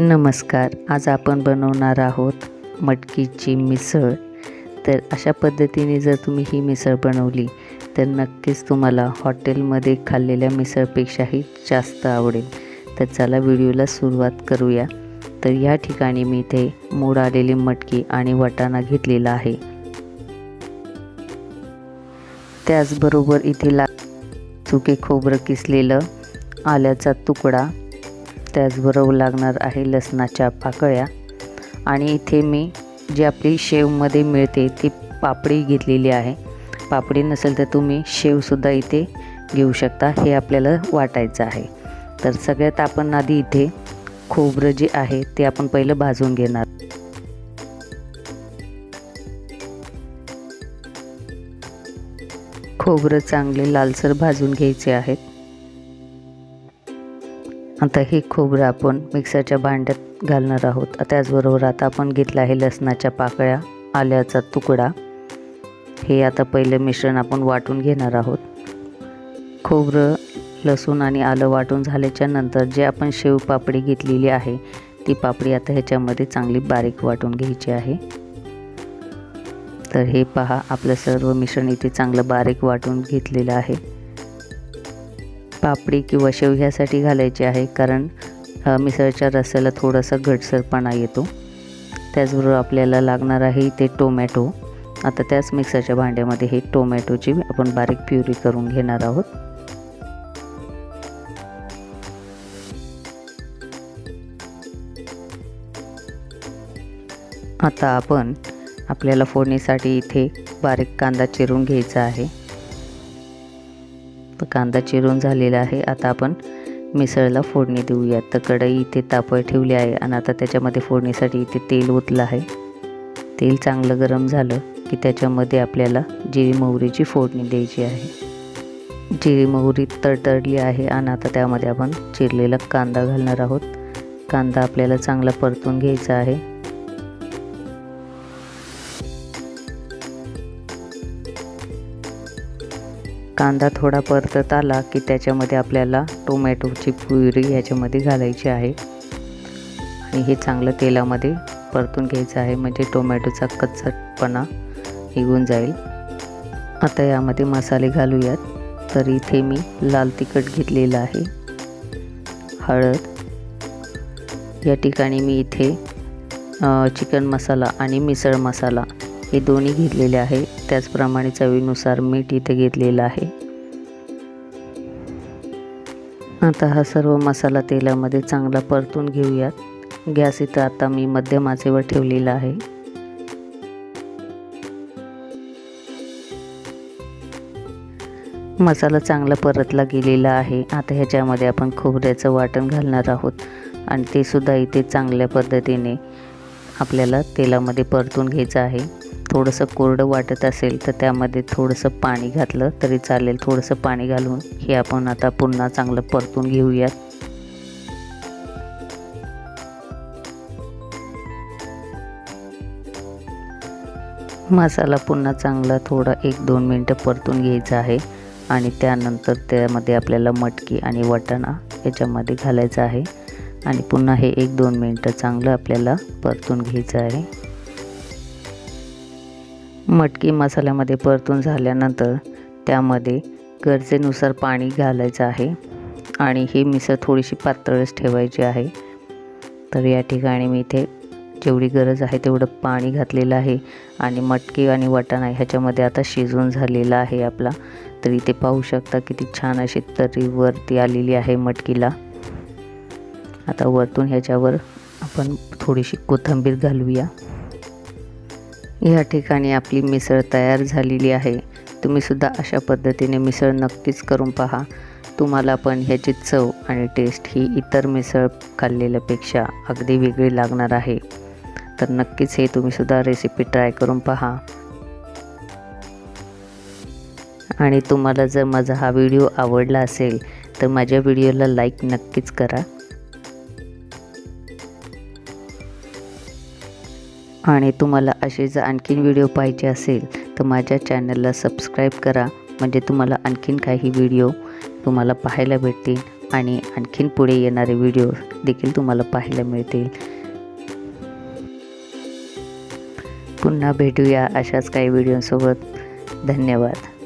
नमस्कार. आज आपण बनवणार आहोत मटकीची मिसळ. तर अशा पद्धतीने जर तुम्ही ही मिसळ बनवली तर नक्कीच तुम्हाला हॉटेलमध्ये खाल्लेल्या मिसळपेक्षाही जास्त आवडेल. तर चला व्हिडिओला सुरुवात करूया. तर या ठिकाणी मी इथे मोड आलेली मटकी आणि वाटाणा घेतलेला आहे. त्याचबरोबर इथे ला चुके खोबरं किसलेलं आल्याचा तुकडा त्याचबरोबर लागणार आहे लसणाच्या पाकळ्या. आणि इथे मी जी आपली शेवमध्ये मिळते ती पापडी घेतलेली आहे. पापडी नसेल तर तुम्ही शेवसुद्धा इथे घेऊ शकता. हे आपल्याला वाटायचं आहे. तर सगळ्यात आपण आधी इथे खोबरं जे आहे ते आपण पहिलं भाजून घेणार. खोबरं चांगले लालसर भाजून घ्यायचे आहेत. आता हे खोबरं आपण मिक्सरच्या भांड्यात घालणार आहोत. त्याचबरोबर आता आपण घेतलं आहे लसणाच्या पाकळ्या आल्याचा तुकडा. हे आता पहिलं मिश्रण आपण वाटून घेणार आहोत. खोबरं लसूण आणि आलं वाटून झाल्याच्यानंतर जे आपण शेव पापडी घेतलेली आहे ती पापडी आता ह्याच्यामध्ये चांगली बारीक वाटून घ्यायची आहे. तर हे पहा आपलं सर्व मिश्रण इथे चांगलं बारीक वाटून घेतलेलं आहे. पापडी किंवा शेव ह्यासाठी घालायची आहे कारण मिसळच्या रस्स्याला थोडासा घटसरपणा येतो. त्याचबरोबर आपल्याला लागणार आहे इथे टोमॅटो. आता त्याच मिक्सरच्या भांड्यामध्ये हे टोमॅटोची आपण बारीक प्युरी करून घेणार आहोत. आता आपण आपल्याला फोडणीसाठी इथे बारीक कांदा चिरून घ्यायचा आहे. तर कांदा चिरून झालेला आहे. आता आपण मिसळला फोडणी देऊयात. तर कढई इथे तापळ ठेवली आहे आणि आता त्याच्यामध्ये फोडणीसाठी इथे तेल ओतलं आहे. तेल चांगलं गरम झालं की त्याच्यामध्ये आपल्याला जिरी मोहरीची फोडणी द्यायची आहे. जिरी मोहरी तडतडली आहे आणि आता त्यामध्ये आपण चिरलेला कांदा घालणार आहोत. कांदा आपल्याला चांगला परतून घ्यायचा आहे. कांदा थोडा परतत आला की त्याच्यामध्ये आपल्याला टोमॅटोची प्युरी ह्याच्यामध्ये घालायची आहे. आणि हे चांगलं तेलामध्ये परतून घ्यायचं आहे म्हणजे टोमॅटोचा कच्चटपणा निघून जाईल. आता यामध्ये मसाले घालूयात. तर इथे मी लाल तिखट घेतलेलं आहे हळद. या ठिकाणी मी इथे चिकन मसाला आणि मिसळ मसाला हे दोन्ही घेतलेले आहे. त्याचप्रमाणे चवीनुसार मीठ इथे घेतलेलं आहे. आता हा सर्व मसाला तेलामध्ये चांगला परतून घेऊयात. गॅस इथं आता मी मध्यम आचेवर ठेवलेला आहे. मसाला चांगला परतला गेलेला आहे. आता ह्याच्यामध्ये आपण खोबऱ्याचं वाटण घालणार आहोत आणि ते सुद्धा इथे चांगल्या पद्धतीने आपल्याला तेलामध्ये परतून घ्यायचं आहे. थोडंसं कोरडं वाटत असेल तर त्यामध्ये थोडंसं पाणी घातलं तरी चालेल. थोडंसं पाणी घालून हे आपण आता पुन्हा चांगलं परतून घेऊयात. मसाला पुन्हा चांगला थोडा एक दोन मिनटं परतून घ्यायचा आहे आणि त्यानंतर त्यामध्ये आपल्याला मटकी आणि वाटाणा याच्यामध्ये घालायचं आहे. आणि पुन्हा हे एक दोन मिनटं चांगलं आपल्याला परतून घ्यायचं आहे. मटकी मसाल्यामध्ये परतून झाल्यानंतर त्यामध्ये गरजेनुसार पाणी घालायचं आहे आणि ही मिसळ थोडीशी पातळच ठेवायची आहे. तर या ठिकाणी मी इथे जेवढी गरज आहे तेवढं पाणी घातलेलं आहे आणि मटकी आणि वाटाणा ह्याच्यामध्ये आता शिजून झालेला आहे आपला. तर इथे पाहू शकता किती छान अशी तरी वरती आलेली आहे मटकीला. आता वरतून ह्याच्यावर आपण थोडीशी कोथिंबीर घालूया. या ठिकाणी आपली मिसळ तयार झालेली आहे. तुम्हीसुद्धा अशा पद्धतीने मिसळ नक्कीच करून पहा. तुम्हाला पण ह्याची चव आणि टेस्ट ही इतर मिसळ खाल्लेल्यापेक्षा अगदी वेगळी लागणार आहे. तर नक्कीच हे तुम्हीसुद्धा रेसिपी ट्राय करून पहा. आणि तुम्हाला जर माझा हा व्हिडिओ आवडला असेल तर माझ्या व्हिडिओला लाईक नक्कीच करा. आणि तुम्हाला असेच आणखीन व्हिडिओ पाहिजे असेल तर माझ्या चॅनलला सबस्क्राईब करा. म्हणजे तुम्हाला आणखीन काही व्हिडिओ तुम्हाला पाहायला भेटतील आणि आणखीन पुढे येणारे व्हिडिओ देखील तुम्हाला पाहायला मिळतील. पुन्हा भेटूया अशाच काही व्हिडिओसोबत. धन्यवाद.